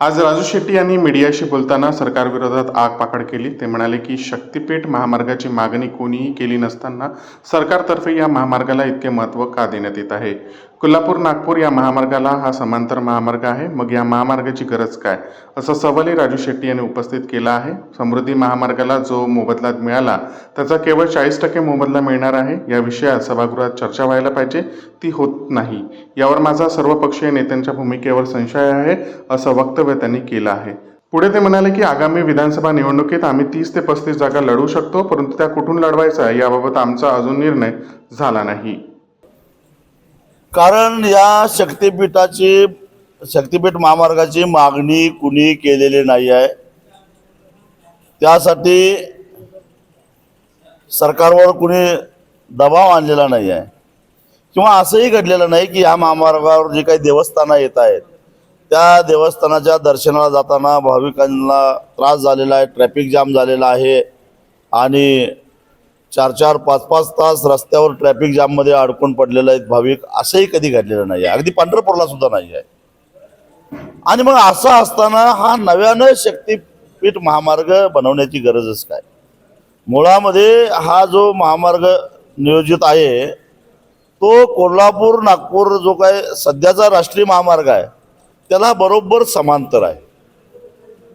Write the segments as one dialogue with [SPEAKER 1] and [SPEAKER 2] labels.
[SPEAKER 1] आज राजू शेट्टी यांनी मीडियाशी बोलताना सरकारविरोधात आग पाकड केली. ते म्हणाले की शक्तीपीठ महामार्गाची मागणी कोणीही केली नसताना सरकारतर्फे या महामार्गाला इतके महत्त्व का देण्यात येत आहे? कोल्हापूर नागपूर या महामार्गाला हा समांतर महामार्ग आहे. मग या महामार्गाची गरज काय? असा सवालही राजू शेट्टी यांनी उपस्थित केला आहे. समृद्धी महामार्गाला जो मोबदला मिळाला त्याचा केवळ चाळीस टक्के मोबदला मिळणार आहे. या विषयात सभागृहात चर्चा व्हायला पाहिजे. ती होत नाही. यावर माझा सर्वपक्षीय नेत्यांच्या भूमिकेवर संशय आहे असं वक्तव्य त्यांनी केलं आहे. पुढे ते म्हणाले की आगामी विधानसभा निवडणुकीत आम्ही तीस ते पस्तीस जागा लढवू शकतो परंतु त्या कुठून लढवायचा याबाबत आमचा अजून निर्णय झाला नाही.
[SPEAKER 2] कारण या शक्तिपीठाची शक्तिपीठ महामार्गाची मागणी कुणी केलेली नाही आहे. त्यासाठी सरकारवर कुणी दबाव आणलेला नाही आहे. किंवा असंही घडलेलं नाही की या महामार्गावर जी काही देवस्थानं येत आहेत त्या देवस्थानाच्या दर्शनाला जाताना भाविकांना त्रास झालेला आहे ट्रॅफिक जाम झालेला आहे आणि चार चार पाच पाच तास रस्त्यावर ट्रॅफिक जाममध्ये अडकून पडलेले आहेत भाविक. असंही कधी घडलेलं नाही आहे अगदी पंढरपूरला सुद्धा नाही आहे आणि मग असं असताना हा नव्यानं शक्तीपीठ महामार्ग बनवण्याची गरजच काय? मुळामध्ये हा जो महामार्ग नियोजित आहे तो कोल्हापूर नागपूर जो काय सध्याचा राष्ट्रीय महामार्ग आहे त्याला बरोबर समांतर आहे.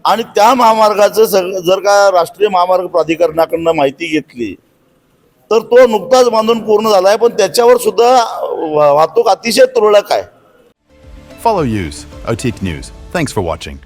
[SPEAKER 2] आणि त्या महामार्गाचं सग जर का राष्ट्रीय महामार्ग प्राधिकरणाकडनं माहिती घेतली तर तो नुकताच बांधून पूर्ण झाला आहे पण त्याच्यावर सुद्धा वा- वाहतूक अतिशय तुरळक आहे
[SPEAKER 3] Follow Use, OTIC News. Thanks for watching.